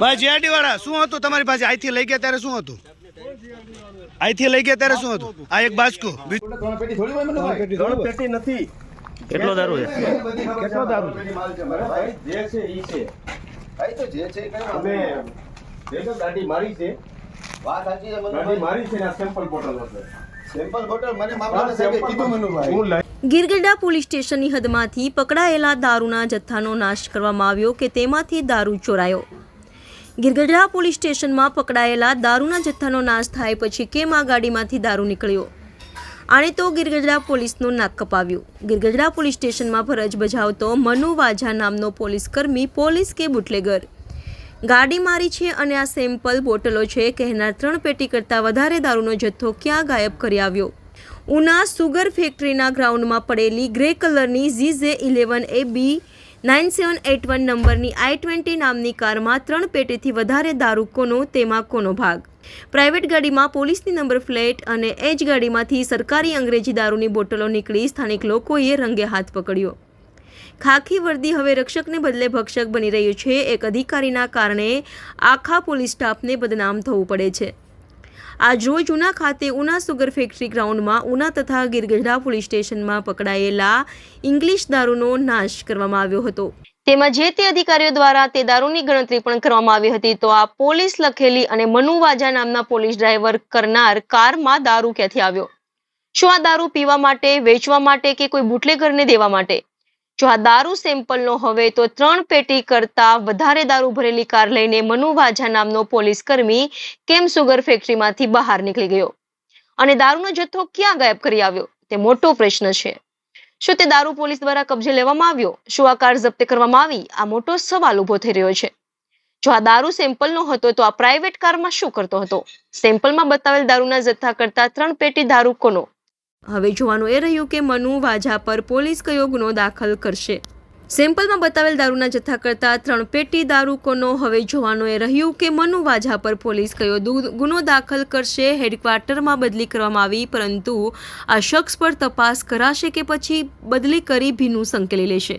ભાઈ જીઆરડી વાળા શું? હતું. તમારી પાસે? અહીંથી લઈ ગયા ત્યારે શું હતું? અહીંથી લઈ ગયા ત્યારે શું હતું? આ એક બાસ્કુ. બીજું ત્રણ પેટી નથી કેટલો દારૂ છે? કેટલો દારૂ છે? જે છે ઈ છે અમે જે તો ગાડી મારી છે. ગાડી મારી છે ને આ સેમ્પલ બોટલ હશે આ સેમ્પલ હું લઈ ગીરગઢડા પોલીસ સ્ટેશનની હદમાંથી પકડાયેલા દારૂના જથ્થાનો નાશ કરવામાં આવ્યો કે તેમાંથી દારૂ ચોરાયો. ગીરગઢડા પોલીસ સ્ટેશનમાં પકડાયેલા દારૂના જથ્થાનો નાશ થાય પછી કેમ આ ગાડીમાંથી દારૂ નીકળ્યો? આણે તો ગિરગઢડા પોલીસનું નાક કપાવ્યું. ગિરગઢડા પોલીસ સ્ટેશનમાં ફરજ બજાવતો મનુ વાઝા નામનો પોલીસ કર્મી પોલીસ કે બુટલેગર? ગાડી મારી છે અને આ સેમ્પલ બોટલો છે. કહેનાર ત્રણ પેટી કરતાં વધારે દારૂનો જથ્થો ક્યાં ગાયબ કરી આવ્યો? ઉના સુગર ફેક્ટરીના ગ્રાઉન્ડમાં પડેલી ગ્રે કલરની ઝીઝે eleven A B nine seven eight one નંબરની આઈ ટ્વેન્ટી નામની કારમાં ત્રણ પેટીથી વધારે દારૂ કોનો, તેમાં કોનો ભાગ? પ્રાઇવેટ ગાડીમાં પોલીસની નંબર પ્લેટ અને એ જ ગાડીમાંથી સરકારી અંગ્રેજી દારૂની બોટલો નીકળી સ્થાનિક લોકોએ રંગે હાથ પકડ્યો. ખાખી વર્દી હવે રક્ષકને બદલે ભક્ષક બની રહ્યું છે. એક અધિકારીના કારણે આખા પોલીસ સ્ટાફને બદનામ થવું પડે છે. આજ રોજ ઉના ખાતે ઉના સુગર ફેક્ટરી ગ્રાઉન્ડમાં ઉના તથા ગીરગઢડા પોલીસ સ્ટેશનમાં પકડાયેલા ઇંગ્લિશ દારૂનો નાશ કરવામાં આવ્યો હતો. તેમાં જે તે અધિકારીઓ દ્વારા તે દારૂની ગણતરી પણ કરવામાં આવી હતી, તો આ પોલીસ લખેલી અને મનુવાજા નામના પોલીસ ડ્રાઈવર કરનાર કારમાં દારૂ ક્યાંથી આવ્યો? શું આ દારૂ પીવા માટે, વેચવા માટે કે કોઈ બુટલેગરને દેવા માટે? જો આ દારૂ સેમ્પલનો હવે તો ત્રણ પેટી કરતા વધારે દારૂ ભરેલી કાર લઈને મનુ વાઝા નામનો પોલીસ કર્મી કેમ સુગર ફેક્ટરીમાંથી બહાર નીકળી ગયો? અને દારૂનો જથ્થો ક્યાં ગાયબ કરી આવ્યો? તે મોટો પ્રશ્ન છે. શું તે દારૂ પોલીસ દ્વારા કબજે લેવામાં આવ્યો? શું આ કાર જપ્ત કરવામાં આવી? આ મોટો સવાલ ઊભો થઈ રહ્યો છે. જો આ દારૂ સેમ્પલનો હતો તો આ પ્રાઇવેટ કારમાં શું કરતો હતો? સેમ્પલમાં બતાવેલ દારૂના જથ્થા કરતા ત્રણ પેટી દારૂ કોનો હવે જોવાનું એ રહ્યું કે મનુ વાઝા પર પોલીસ કયો ગુનો દાખલ કરશે. સેમ્પલમાં બતાવેલ દારૂના જથ્થા કરતા ત્રણ પેટી દારૂકોનો હવે જોવાનું એ રહ્યું કે મનુ વાઝા પર પોલીસ કયો ગુનો દાખલ કરશે હેડક્વાર્ટરમાં બદલી કરવામાં આવી, પરંતુ આ શખ્સ પર તપાસ કરાશે કે પછી બદલી કરી ભીનું સંકેલી લેશે.